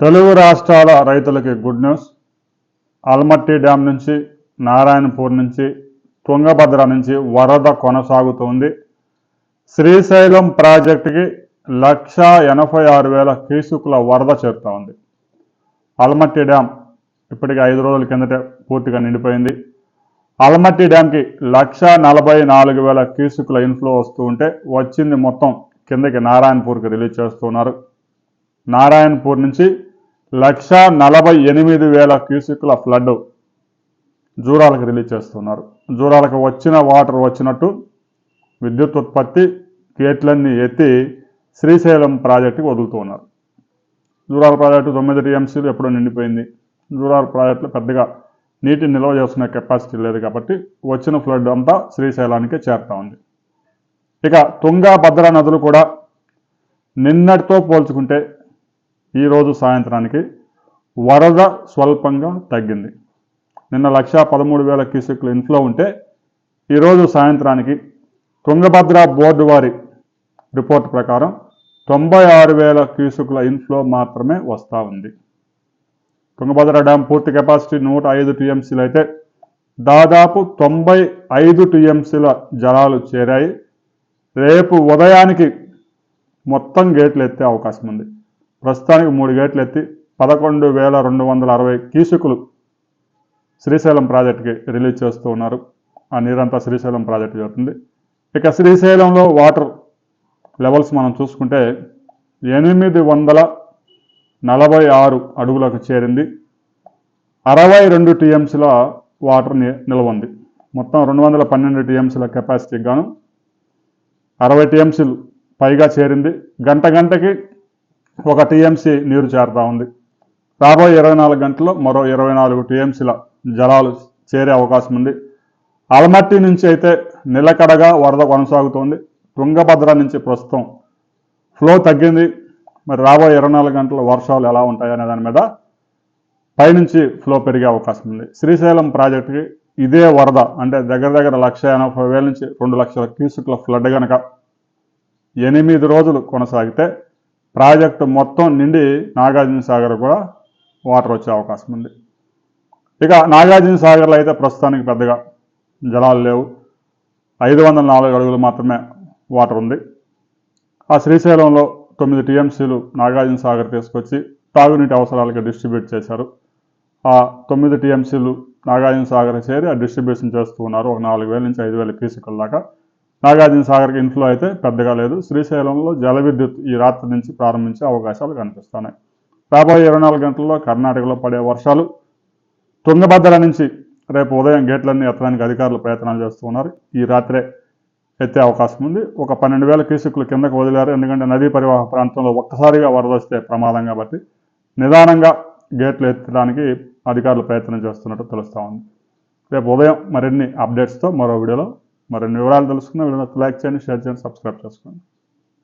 తెలుగు రాష్ట్రాల రైతులకి good news. Almatti dam నుంచి నారాయణపూర్ నుంచి తుంగభద్ర నుంచి వరద కొనసాగుతోంది. శ్రీశైలం ప్రాజెక్టుకి లక్ష ఎనభై ఆరు వేల కీసుకుల వరద చేరుతా ఉంది ఆల్మట్టి డ్యామ్ ఇప్పటికి ఐదు రోజుల కిందటే పూర్తిగా నిండిపోయింది. ఆల్మట్టి డ్యామ్కి లక్ష నలభై నాలుగు వేల కీసుకుల ఇన్ఫ్లో వస్తూ ఉంటే వచ్చింది మొత్తం కిందకి నారాయణపూర్కి రిలీజ్ చేస్తున్నారు. నారాయణపూర్ నుంచి లక్ష నలభై ఎనిమిది వేల క్యూసిక్ల ఫ్లడ్ జూరాలకు రిలీజ్ చేస్తున్నారు. జూరాలకు వచ్చిన వాటర్ వచ్చినట్టు విద్యుత్ ఉత్పత్తి గేట్లన్నీ ఎత్తి శ్రీశైలం ప్రాజెక్టుకి వదులుతూ ఉన్నారు. జూరాల ప్రాజెక్టు తొమ్మిది టీఎంసీలు ఎప్పుడో నిండిపోయింది. జూరాల ప్రాజెక్టులో పెద్దగా నీటిని నిల్వ చేసుకునే కెపాసిటీ లేదు కాబట్టి వచ్చిన ఫ్లడ్ అంతా శ్రీశైలానికి చేరుతా ఉంది. ఇక తుంగ భద్ర నదులు కూడా నిన్నటితో పోల్చుకుంటే ఈరోజు సాయంత్రానికి వరద స్వల్పంగా తగ్గింది. నిన్న లక్షా పదమూడు వేల క్యూసెక్లు ఇన్ఫ్లో ఉంటే ఈరోజు సాయంత్రానికి తుంగభద్ర బోర్డు వారి రిపోర్ట్ ప్రకారం తొంభై ఆరు వేల క్యూసెక్ల ఇన్ఫ్లో మాత్రమే వస్తూ ఉంది. తుంగభద్ర డ్యామ్ పూర్తి కెపాసిటీ నూట ఐదు టీఎంసీలు అయితే దాదాపు తొంభై ఐదు టీఎంసీల జలాలు చేరాయి. రేపు ఉదయానికి మొత్తం గేట్లు ఎత్తే అవకాశం ఉంది. ప్రస్తుతానికి మూడు గేట్లు ఎత్తి పదకొండు వేల రెండు వందల అరవై కీసుకులు శ్రీశైలం ప్రాజెక్టుకి రిలీజ్ చేస్తూ ఉన్నారు. ఆ నీరంతా శ్రీశైలం ప్రాజెక్టు జరుగుతుంది. ఇక శ్రీశైలంలో వాటర్ లెవెల్స్ మనం చూసుకుంటే ఎనిమిది వందల నలభై ఆరు అడుగులకు చేరింది. అరవై రెండు టీఎంసీల వాటర్ నిల్వ ఉంది. మొత్తం రెండు వందల పన్నెండు టీఎంసీల కెపాసిటీకి గాను అరవై టీఎంసీలు పైగా చేరింది. గంట గంటకి ఒక టీఎంసీ నీరు చేరుతా ఉంది. రాబోయే ఇరవై నాలుగు గంటల్లో మరో ఇరవై నాలుగు టీఎంసీల జలాలు చేరే అవకాశం ఉంది. అలమట్టి నుంచి అయితే నిలకడగా వరద కొనసాగుతోంది. తుంగభద్ర నుంచి ప్రస్తుతం ఫ్లో తగ్గింది. మరి రాబోయే ఇరవై నాలుగు గంటల వర్షాలు ఎలా ఉంటాయనే దాని మీద పైనుంచి ఫ్లో పెరిగే అవకాశం ఉంది. శ్రీశైలం ప్రాజెక్టుకి ఇదే వరద అంటే దగ్గర దగ్గర లక్ష ఎనభై వేల నుంచి రెండు లక్షల క్యూసిక్ల ఫ్లడ్ కనుక ఎనిమిది రోజులు కొనసాగితే ప్రాజెక్టు మొత్తం నిండి నాగార్జున సాగర్ కూడా వాటర్ వచ్చే అవకాశం ఉంది. ఇక నాగార్జున సాగర్లో అయితే ప్రస్తుతానికి పెద్దగా జలాలు లేవు. ఐదు వందల నాలుగు అడుగులు మాత్రమే వాటర్ ఉంది. ఆ శ్రీశైలంలో తొమ్మిది టీఎంసీలు నాగార్జున సాగర్ తీసుకొచ్చి తాగునీటి అవసరాలకి డిస్ట్రిబ్యూట్ చేశారు. ఆ తొమ్మిది టీఎంసీలు నాగార్జున సాగర్ చేరి ఆ డిస్ట్రిబ్యూషన్ చేస్తూ ఉన్నారు. ఒక నాలుగు వేల నుంచి ఐదు వేల క్యూసికల్ దాకా నాగార్జున సాగర్కి ఇన్ఫ్లో అయితే పెద్దగా లేదు. శ్రీశైలంలో జల విద్యుత్ ఈ రాత్రి నుంచి ప్రారంభించే అవకాశాలు కనిపిస్తున్నాయి. రాబోయే ఇరవై నాలుగు గంటల్లో కర్ణాటకలో పడే వర్షాలు తుంగభద్ర నుంచి రేపు ఉదయం గేట్లన్నీ ఎత్తడానికి అధికారులు ప్రయత్నాలు చేస్తున్నారు ఈ రాత్రే ఎత్తే అవకాశం ఉంది. ఒక పన్నెండు వేల క్యూసిక్లు కిందకు వదిలారు. ఎందుకంటే నదీ పరివాహ ప్రాంతంలో ఒక్కసారిగా వరద వస్తే ప్రమాదం కాబట్టి నిదానంగా గేట్లు ఎత్తడానికి అధికారులు ప్రయత్నం చేస్తున్నట్టు తెలుస్తూ ఉంది. రేపు ఉదయం మరిన్ని అప్డేట్స్తో మరో వీడియోలో మరిన్ని వివరాలు తెలుసుకున్న వీడియో లైక్ చేయండి షేర్ చేయండి సబ్స్క్రైబ్ చేసుకోండి.